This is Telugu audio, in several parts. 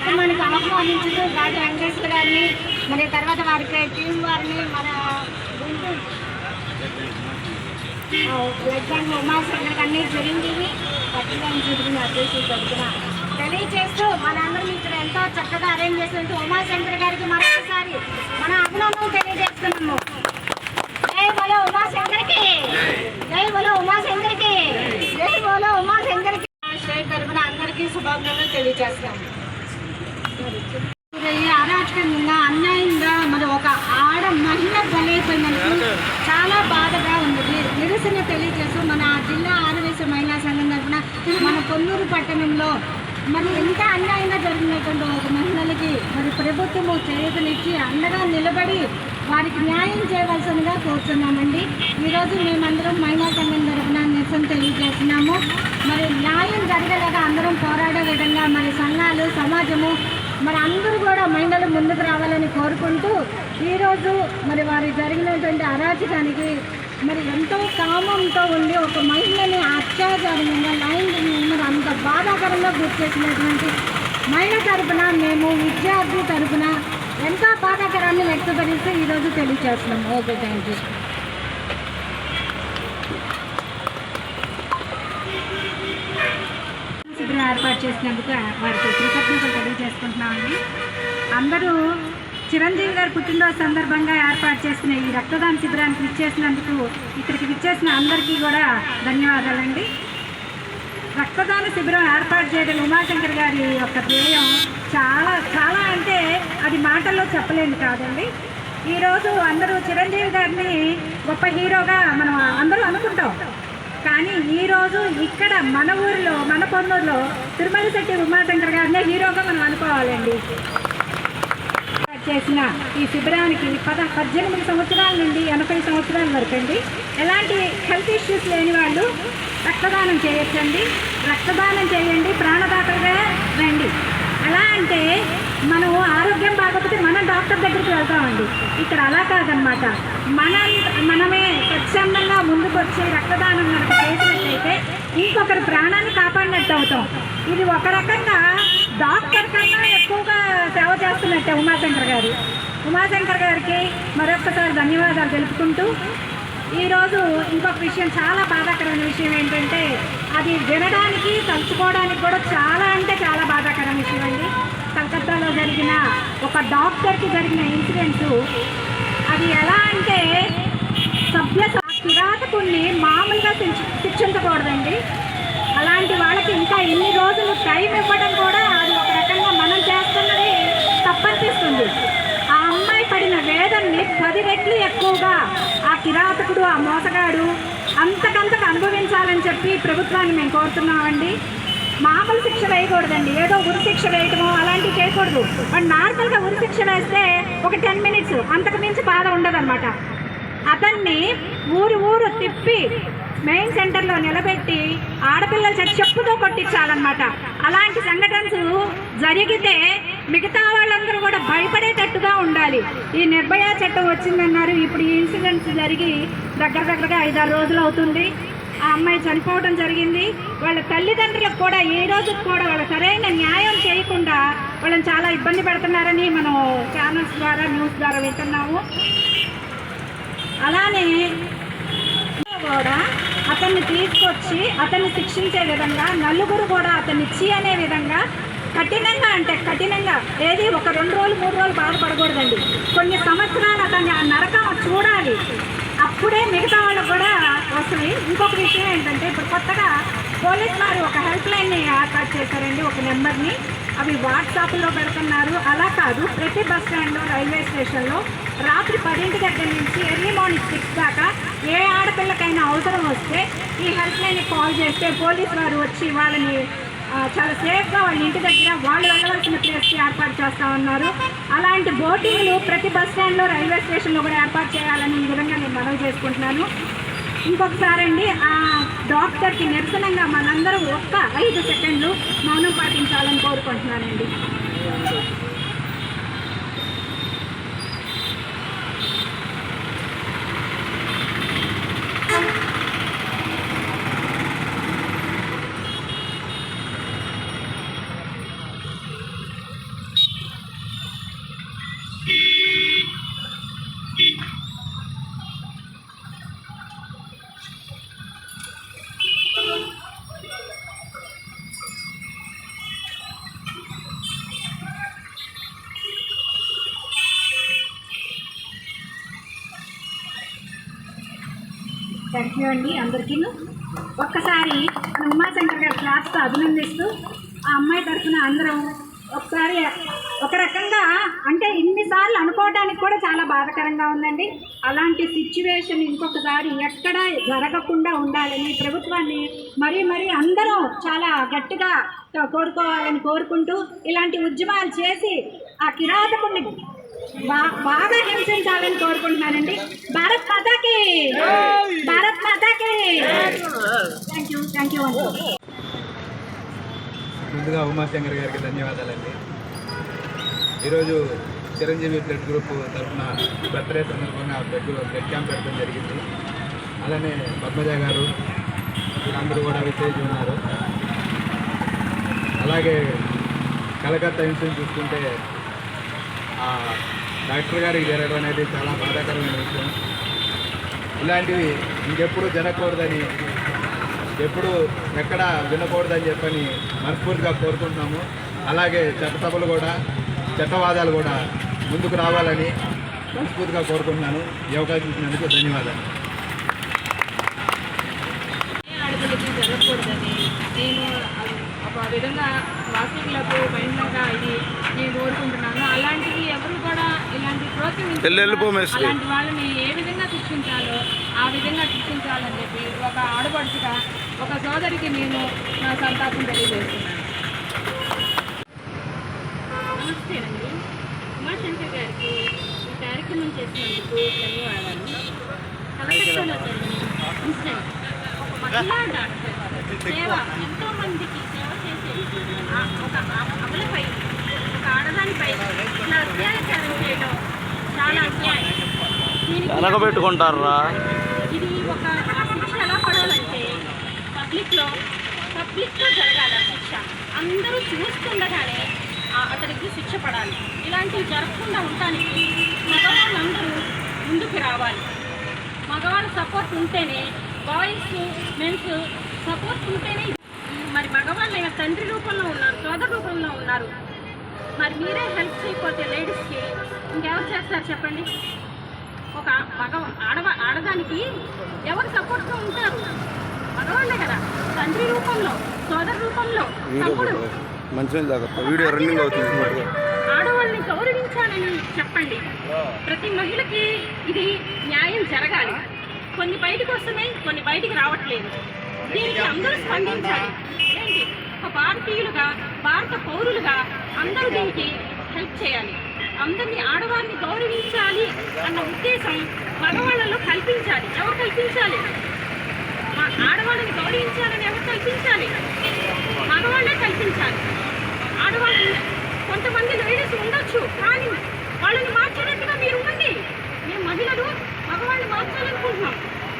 కార్యక్రమానికి ఆహ్వానించుతూ రాజు వెంకటేశ్వర గారిని మరి తర్వాత వారికి టీం వారిని మన గుంటూరు బ్లడ్ బ్యాంక్ ఉమాశంకర్ గారిని చిరంజీవి పట్టుకొని చూపుతున్న అధ్యక్షులు తరఫున తెలియజేస్తూ మనందరం ఇక్కడ ఎంతో చక్కగా అరేంజ్ చేసినట్టు ఉమాశంకర్ గారికి మరొకసారి మన అభినందనలు తెలియజేస్తున్నాము జై బలో ఉమాశంకర్కి జై బలో ఉమాశంకర్కి జై బలో ఉమాశంకర్కి స్టేట్ తరఫున అందరికీ శుభాకాంక్షలు తెలియజేస్తాము అరాచకంగా అన్యాయంగా మరి ఒక ఆడ మహిళ బలైపోయినందుకు చాలా బాధగా ఉంది. నిరసన తెలియజేస్తూ మన జిల్లా ఆదివేశ మహిళా సంఘం తరఫున మన కొల్లూరు పట్టణంలో మరి ఎంత అన్యాయంగా జరిగినటువంటి ఒక మహిళలకి మరి ప్రభుత్వము చేతనిచ్చి అండగా నిలబడి వారికి న్యాయం చేయవలసిందిగా కోరుతున్నామండి. ఈరోజు మేమందరం మహిళా సంఘం తరఫున నిరసన తెలియజేస్తున్నాము. మరి న్యాయం జరిగేలాగా అందరం పోరాడే విధంగా మరి సంఘాలు సమాజము మరి అందరూ కూడా మహిళలు ముందుకు రావాలని కోరుకుంటూ ఈరోజు మరి వారి జరిగినటువంటి అరాచకానికి మరి ఎంతో కామంతో ఉండి ఒక మహిళని అత్యాచారంగా లైంగికంగా అంత బాధాకరంగా గుర్తు చేసినటువంటి మహిళ తరపున మేము విద్యార్థి తరపున ఎంతో బాధాకరాన్ని వ్యక్తపరిస్తూ ఈరోజు తెలియజేస్తున్నాము ఓకే థ్యాంక్ యూ ఏర్పాటు చేసినందుకు వారికి కృతజ్ఞతలు తెలియజేసుకుంటున్నామండి. అందరూ చిరంజీవి గారి పుట్టినరోజు సందర్భంగా ఏర్పాటు చేసిన ఈ రక్తదాన శిబిరానికి విచ్చేసినందుకు ఇక్కడికి విచ్చేసిన అందరికీ కూడా ధన్యవాదాలండి. రక్తదాన శిబిరం ఏర్పాటు చేయడం ఉమాశంకర్ గారి యొక్క ధ్యేయం చాలా చాలా అంటే అది మాటల్లో చెప్పలేము కాదండి. ఈరోజు అందరూ చిరంజీవి గారిని గొప్ప హీరోగా మనం అందరూ అనుకుంటాం. కానీ ఈరోజు ఇక్కడ మన ఊరిలో మన పొన్నూరులో తిరుమల శెట్టి ఉమాశంకర్ గారినే హీరోగా మనం అనుకోవాలండి. చేసిన ఈ శిబిరానికి పద పద్దెనిమిది సంవత్సరాల నుండి ఎనభై సంవత్సరాల వరకు అండి. ఎలాంటి హెల్త్ ఇష్యూస్ లేని వాళ్ళు రక్తదానం చేయొచ్చండి. రక్తదానం చేయండి ప్రాణదాతలుగా రండి. ఎలా అంటే మనం ఆరోగ్యం బాగోకపోతే మనం డాక్టర్ దగ్గరికి వెళ్తామండి. ఇక్కడ అలా కాదనమాట మన మనమే స్వచ్ఛందంగా ముందుకు వచ్చి రక్తదానం కనుక చేసినట్లయితే ఇంకొకరి ప్రాణాన్ని కాపాడినట్టు అవుతాం ఇది ఒక రకంగా డాక్టర్ కన్నా ఎక్కువగా సేవ చేస్తున్నట్టే ఉమాశంకర్ గారు. ఉమాశంకర్ గారికి మరొకసారి ధన్యవాదాలు తెలుపుకుంటూ ఈరోజు ఇంకొక విషయం చాలా బాధాకరమైన విషయం ఏంటంటే అది వినడానికి తలుచుకోవడానికి కూడా చాలా అంటే చాలా బాధాకరమైన విషయం అండి. కలకత్తాలో జరిగిన ఒక డాక్టర్కి జరిగిన ఇన్సిడెంట్ అది ఎలా అంటే సభ్య కిరాతకుణ్ణి మామూలుగా శిక్షించకూడదండి. అలాంటి వాళ్ళకి ఇంకా ఇన్ని రోజులు టైం ఇవ్వడం కూడా అది ఒక రకంగా మనం చేస్తున్నది తప్పనిపిస్తుంది. ఆ అమ్మాయి పడిన వేదన్ని పది రెట్లు ఎక్కువగా ఆ కిరాతకుడు ఆ మోసగాడు అంతకంతకు అనుభవించాలని చెప్పి ప్రభుత్వాన్ని మేము కోరుతున్నామండి. మామూలు శిక్ష వేయకూడదండి. ఏదో ఉరి శిక్ష వేయటము అలాంటివి చేయకూడదు. బట్ నార్మల్గా ఉరి శిక్ష వేస్తే ఒక టెన్ మినిట్స్ అంతకు మించి బాధ ఉండదన్నమాట. అతన్ని ఊరు ఊరు తిప్పి మెయిన్ సెంటర్లో నిలబెట్టి ఆడపిల్లల చేత చెప్పుతో కొట్టించాలన్నమాట. అలాంటి సంఘటనలు జరిగితే మిగతా వాళ్ళందరూ కూడా భయపడేటట్టుగా ఉండాలి. ఈ నిర్భయ చట్టం వచ్చిందన్నారు. ఇప్పుడు ఈ ఇన్సిడెంట్స్ జరిగి దగ్గర దగ్గరగా ఐదారు రోజులు అవుతుంది. ఆ అమ్మాయి చనిపోవడం జరిగింది. వాళ్ళ తల్లిదండ్రులకు కూడా ఏ రోజుకు కూడా వాళ్ళ సరైన న్యాయం చేయకుండా వాళ్ళని చాలా ఇబ్బంది పెడుతున్నారని మనం ఛానల్స్ ద్వారా న్యూస్ ద్వారా వింటున్నాము. అలానే కూడా అతన్ని తీసుకొచ్చి అతన్ని శిక్షించే విధంగా నలుగురు కూడా అతన్ని ఇచ్చి అనే విధంగా కఠినంగా అంటే కఠినంగా ఏది ఒక రెండు రోజులు మూడు రోజులు బాధపడకూడదండి. కొన్ని సంవత్సరాలు అతన్ని ఆ నరకం చూడాలి. అప్పుడే మిగతా వాళ్ళకు కూడా వస్తుంది ఇంకొక విషయం ఏంటంటే ఇప్పుడు కొత్తగా పోలీస్ వారు ఒక హెల్ప్ లైన్ని ఏర్పాటు చేశారండి ఒక నెంబర్ని అవి వాట్సాప్లో పెడుతున్నారు. అలా కాదు ప్రతి బస్ స్టాండ్లో రైల్వే స్టేషన్లో రాత్రి పదింటి దగ్గర నుంచి ఎర్లీ మార్నింగ్ సిక్స్ దాకా ఏ ఆడపిల్లకైనా అవసరం వస్తే ఈ హెల్ప్ లైన్కి కాల్ చేస్తే పోలీస్ వారు వచ్చి వాళ్ళని చాలా సేఫ్గా వాళ్ళ ఇంటి దగ్గర వాళ్ళు వెళ్ళవలసిన ప్లేస్కి ఏర్పాటు చేస్తా ఉన్నారు. అలాంటి బోటింగ్లు ప్రతి బస్ స్టాండ్లో రైల్వే స్టేషన్లో కూడా ఏర్పాటు చేయాలని ఈ విధంగా నేను మనవి చేసుకుంటున్నాను. ఇంకొకసారి అండి ఆ డాక్టర్కి నిరసనంగా మనందరూ ఒక్క ఐదు సెకండ్లు మౌనం పాటించాలని కోరుకుంటున్నానండి థ్యాంక్ యూ అండి అందరికీ. ఒక్కసారి మన ఉమాశంకర్ గారి క్లాస్తో అభినందిస్తూ ఆ అమ్మాయి తరఫున అందరం ఒకసారి ఒక రకంగా అంటే ఇన్నిసార్లు అనుకోవడానికి కూడా చాలా బాధాకరంగా ఉందండి. అలాంటి సిచ్యువేషన్ ఇంకొకసారి ఎక్కడ జరగకుండా ఉండాలని ప్రభుత్వాన్ని మరీ మరీ అందరం చాలా గట్టిగా కోరుకోవాలని కోరుకుంటూ ఇలాంటి ఉద్యమాలు చేసి ఆ కిరాతకుని బాగా హింసించాలని కోరుకుంటున్నానండి. భారత్ మాతాకి! భారత్ మాతాకి! థ్యాంక్ యూ థ్యాంక్ యూ అండి ముందుగా ఉమాశంకర్ గారికి ధన్యవాదాలండి. ఈరోజు చిరంజీవి బ్లడ్ గ్రూప్ తరఫున బర్త్డే సందర్భంగా బ్లడ్ బ్లడ్ క్యాంప్ పెట్టడం జరిగింది. అలానే పద్మజ గారు వీళ్ళందరూ కూడా విచ్చేసి ఉన్నారు. అలాగే కలకత్తా ఇన్సూరెన్స్ చూసుకుంటే డాక్టర్ గారికి జరగడం అనేది చాలా బాధాకరమైన విషయం. ఇలాంటివి ఇంకెప్పుడు జరగకూడదని ఎప్పుడు ఎక్కడ వినకూడదని చెప్పని మనస్ఫూర్తిగా కోరుకుంటున్నాము. అలాగే చట్టసభలు కూడా చట్టవాదాలు కూడా ముందుకు రావాలని మనస్ఫూర్తిగా కోరుకుంటున్నాను. ఈ అవకాశం ఇచ్చినందుకు ధన్యవాదాలు. జరగకూడదని నేను ఒక విధంగా వాసనలకు బయటగా ఇది నేను కోరుకుంటున్నాను అలాంటివి ఎవరు కూడా ఇలాంటి ప్రోత్సహించాలి అలాంటి వాళ్ళని ఏ విధంగా శిక్షించాలో ఆ విధంగా శిక్షించాలని చెప్పి ఒక ఆడపడుచుగా ఒక సోదరికి నేను నా సంతాపం తెలియజేస్తున్నాను. నమస్తేనండి ఉమాశంకర్ గారికి ఈ కార్యక్రమం చేసినందుకు ధన్యవాదాలు. కలకత్తాలో జరిగిన ఇన్సిడెంట్ ఒక మహిళా డాక్టర్ సేవ ఎంతో మందికి సేవ చేసే ఒక అమలపై ఆడదానిపై ఇట్లా అత్యాచారం చేయడం చాలా అన్యాయం. వెనకబెట్టుకుంటారా? ఇది ఒక శిక్ష ఎలా పడాలంటే పబ్లిక్లో పబ్లిక్లో జరగాలి ఆ శిక్ష. అందరూ చూస్తుండగానే ఆ అతనికి శిక్ష పడాలి. ఇలాంటివి జరగకుండా ఉండటానికి మగవాళ్ళందరూ ముందుకు రావాలి. మగవాళ్ళ సపోర్ట్ ఉంటేనే బాయ్స్ మెన్స్ సపోర్ట్ ఉంటేనే మరి మగవాళ్ళు తండ్రి రూపంలో ఉన్నారు సోదర రూపంలో ఉన్నారు. మరి మీరే హెల్ప్ చేయకపోతే లేడీస్కి ఇంకెవరు చేస్తారు చెప్పండి? ఒక మగ ఆడవ ఆడదానికి ఎవరు సపోర్ట్గా ఉంటారు? మగవాళ్ళే కదా. తండ్రి రూపంలో సోదర రూపంలో వీడియో రన్నింగ్ అవుతుంది ఆడవాళ్ళని గౌరవించాలని చెప్పండి. ప్రతి మహిళకి ఇది న్యాయం జరగాలి. కొన్ని బయటకు వస్తున్నాయి కొన్ని బయటికి రావట్లేదు. దీనికి అందరూ స్పందించాలి. ఏంటి? ఒక భారతీయులుగా భారత పౌరులుగా అందరూ దీనికి హెల్ప్ చేయాలి. అందరినీ ఆడవారిని గౌరవించాలి అన్న ఉద్దేశం మగవాళ్ళలో కల్పించాలి. ఎవరు కల్పించాలి? మా ఆడవాళ్ళని గౌరవించాలని ఎవరు కల్పించాలి? మగవాళ్ళే కల్పించాలి. ఆడవాళ్ళు కొంతమంది లేడీస్ ఉండొచ్చు కానీ వాళ్ళని మార్చేటట్టుగా మీరు ఉండండి. మేము మహిళలు మగవాళ్ళని మార్చాలనుకుంటున్నాం.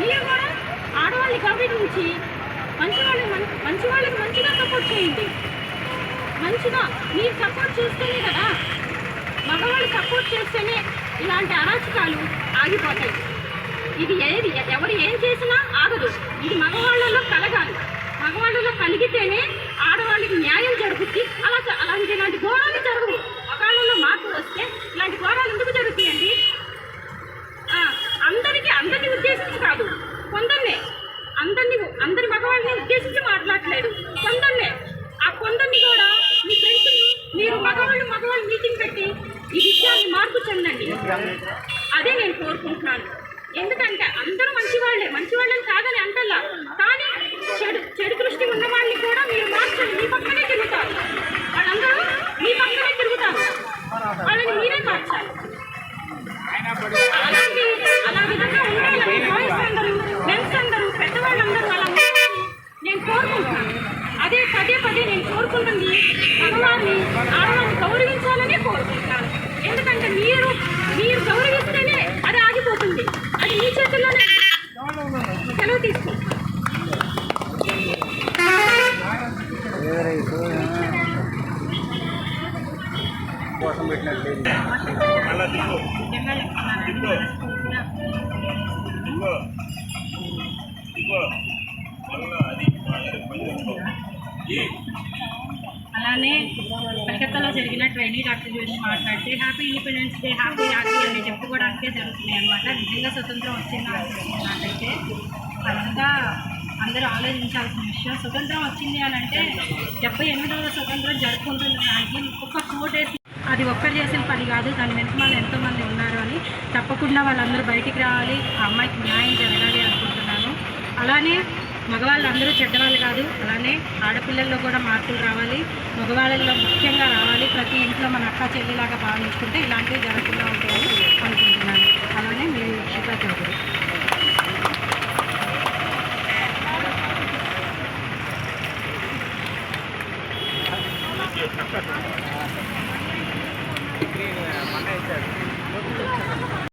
మీరు కూడా ఆడవాళ్ళని గౌరవించి మంచి వాళ్ళని మంచి వాళ్ళకి మంచిగా సపోర్ట్ చేయండి. మంచిగా మీరు సపోర్ట్ చేస్తేనే కదా. మగవాళ్ళు సపోర్ట్ చేస్తేనే ఇలాంటి అరాచకాలు ఆగిపోతాయి. ఇది ఏది? ఎవరు ఏం చేసినా ఆగదు. ఇది మగవాళ్ళలో కలగాలి. మగవాళ్ళలో కలిగితేనే ఆడవాళ్ళకి న్యాయం జరుగుద్ది. అలా అలాంటి ఇలాంటి ఘోరాలు జరగవు మగాళ్ళలో మార్పు వస్తే ఇలాంటి ఘోరాలు ఎందుకు జరుగుతాయండి ఆ, అందరికీ అందరిని ఉద్దేశించి కాదు కొందరినే అందరిని అందరి మగవాళ్ళని ఉద్దేశించి మాట్లాడట్లేదు కొందరినే ఆ కొందరిని కూడా మీ ఫ్రెండ్స్ మీరు మగవాళ్ళు మగవాళ్ళు మీటింగ్ పెట్టి ఈ విషయాన్ని మార్పు చెందండి అదే నేను కోరుకుంటున్నాను ఎందుకంటే అందరూ మంచి వాళ్ళే మంచి వాళ్ళని కాదని అంటల్లా. కానీ చెడు చెడు దృష్టి ఉన్న వాళ్ళని కూడా మీరు మార్చండి. మీ పక్కనే తిరుగుతారు. వాళ్ళందరూ మీ పక్కనే తిరుగుతారు. వాళ్ళని మీరే మార్చాలి. అలాంటి అలా విధంగా ఉండాలని బాయ్స్ అందరూ మెన్స్ అందరూ పెద్దవాళ్ళందరూ అలా ఉండాలని నేను కోరుకుంటున్నాను. అదే పదే పదే నేను కోరుకుంటుంది మగవారిని ఆడవారిని గౌరవించాలనే కోరుకుంటున్నాను. ఎందుకంటే మీరు మీరు గౌరవిస్తేనే అది ఉంది అది మీ చేతుల్లోనే సెలవు తీసుకో కోసం పెట్టినట్లేదు అలానే కలకత్తాలో జరిగిన ట్రైనీ డాక్టర్ గురించి మాట్లాడితే happy independence day happy happy అని చెప్పుకోవడానికే జరుగుతున్నాయి అనమాట నిజంగా స్వతంత్రం వచ్చిందా అనిపిస్తుంది నాకైతే అదంతా అందరూ ఆలోచించాల్సిన విషయం. స్వతంత్రం వచ్చింది అని అంటే డెబ్బై ఎనిమిదవ స్వతంత్రం జరుపుకుంటున్న దానికి ఒక్క డేస్ అది ఒక్కరు చేసిన పని కాదు దాని వెనుక వాళ్ళు ఎంతోమంది ఉన్నారు అని తప్పకుండా వాళ్ళందరూ బయటికి రావాలి ఆ అమ్మాయికి న్యాయం జరగాలి అనుకుంటున్నాను. అలానే మగవాళ్ళు అందరూ చెడ్డవాళ్ళు కాదు అలానే ఆడపిల్లల్లో కూడా మార్పులు రావాలి. మగవాళ్ళల్లో ముఖ్యంగా రావాలి. ప్రతి ఇంట్లో మన అక్క చెల్లిలాగా భావించుకుంటే ఇలాంటివి జరగకుండా ఉంటాయని అనుకుంటున్నాను. అలానే మీ శిఖా చౌదరి.